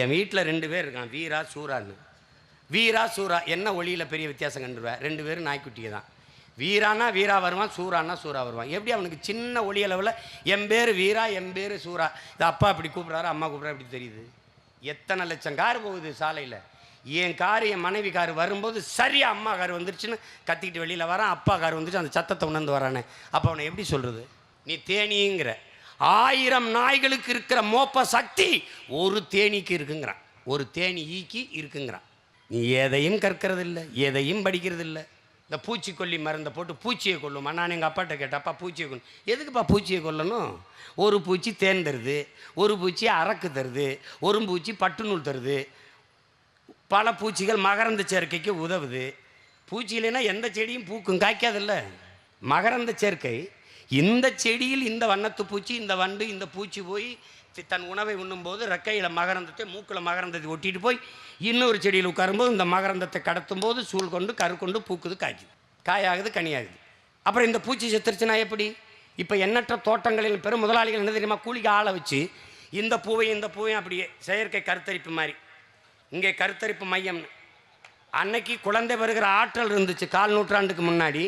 என் வீட்டில் ரெண்டு பேர் இருக்கான் வீரா சூரான்னு வீரா சூரா என்ன ஒளியில் பெரிய வித்தியாசம் கண்டுருவேன் ரெண்டு பேரும் நாய்க்குட்டியை தான். வீரானா வீரா வருவான் சூரானா சூரா வருவான். எப்படி அவனுக்கு சின்ன ஒளி அளவில் என் பேர் வீரா என் பேர் சூரா இது அப்பா இப்படி கூப்பிட்றாரு அம்மா கூப்பிட்றாரு இப்படி தெரியுது? எத்தனை லட்சம் கார் போகுது சாலையில். என் கார் என் மனைவி கார் வரும்போது சரியாக அம்மா கார் வந்துருச்சுன்னு கத்திக்கிட்டு வெளியில் வரான் அப்பா கார் வந்துருச்சு அந்த சத்தத்தை உணர்ந்து வரானே. அப்போ அவனை எப்படி சொல்கிறது நீ தேனிங்கிற. ஆயிரம் நாய்களுக்கு இருக்கிற மோப்ப சக்தி ஒரு தேனிக்கு இருக்குங்கிறான். ஒரு தேனி ஈக்கி இருக்குங்கிறான். நீ எதையும் கற்கிறது இல்லை எதையும் படிக்கிறதில்ல. இந்த பூச்சிக்கொல்லி மருந்தை போட்டு பூச்சியை கொல்லுமா? நான் எங்கள் அப்பாட்ட கேட்டேன் அப்பா பூச்சியை கொல்லும் எதுக்குப்பா பூச்சியை கொல்லணும்? ஒரு பூச்சி தேன் தருது ஒரு பூச்சி அரக்கு தருது ஒரு பூச்சி பட்டு நூல் தருது. பல பூச்சிகள் மகரந்த சேர்க்கைக்கு உதவுது. பூச்சி இல்லைன்னா எந்த செடியும் பூக்கும் காய்க்காதில்ல மகரந்த சேர்க்கை இந்த செடியில் இந்த வண்ணத்து பூச்சி இந்த வண்டு இந்த பூச்சி போய் தன் உணவை உண்ணும்போது ரெக்கையில் மகரந்தத்தை மூக்கில் மகரந்தத்தை ஒட்டிட்டு போய் இன்னொரு செடியில் உட்காரும்போது இந்த மகரந்தத்தை கடத்தும் போது சூழ் கொண்டு கரு கொண்டு பூக்குது காய்க்குது. காயாகுது கனியாகுது. அப்புறம் இந்த பூச்சி செத்துருச்சுன்னா எப்படி? இப்போ எண்ணற்ற தோட்டங்களில் பெரும் முதலாளிகள் என்ன தெரியுமா? கூலிக்கு ஆளை வச்சு இந்த பூவையும் இந்த பூவையும் அப்படியே செயற்கை கருத்தரிப்பு மாதிரி. இங்கே கருத்தரிப்பு மையம்னு. அன்னைக்கு குழந்தை பெறுகிற ஆற்றல் இருந்துச்சு கால் நூற்றாண்டுக்கு முன்னாடி.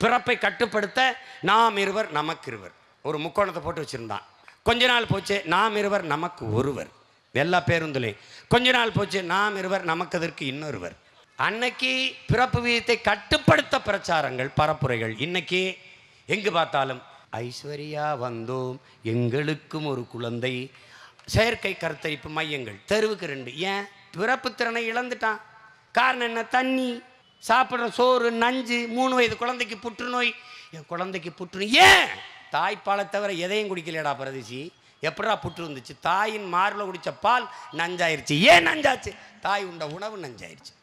பிறப்பை கட்டுப்படுத்த நாம் இருவர் நமக்கு இருவர். ஒரு முக்கோணத்தை போட்டு வச்சுருந்தான். கொஞ்ச நாள் போச்சு நாம் இருவர் நமக்கு ஒருவர். எல்லா பேருந்துலையும் கொஞ்ச நாள் போச்சு நாம் இருவர் நமக்கு அதற்கு இன்னொருவர். அன்னைக்கு பிறப்பு விகிதத்தை கட்டுப்படுத்த பிரச்சாரங்கள் பரப்புரைகள். இன்னைக்கு எங்கு பார்த்தாலும் ஐஸ்வர்யா வந்தோம் எங்களுக்கும் ஒரு குழந்தை. செயற்கை கருத்தரிப்பு மையங்கள் தெருவுக்கு ரெண்டு. ஏன்? பிறப்பு திறனை இழந்துட்டான். காரணம் என்ன? தண்ணி. சாப்பிட்ற சோறு நஞ்சு மூணு வயது குழந்தைக்கு புற்றுநோய். என் குழந்தைக்கு புற்றுநோய். ஏன்? தாய்ப்பாலை தவிர எதையும் குடிக்கலடா பிரதிசி. எப்படா புற்று வந்துச்சு? தாயின் மாரில் குடித்த பால் நஞ்சாயிருச்சு. ஏன் நஞ்சாச்சு? தாய் உண்ட உணவு நஞ்சாயிருச்சு.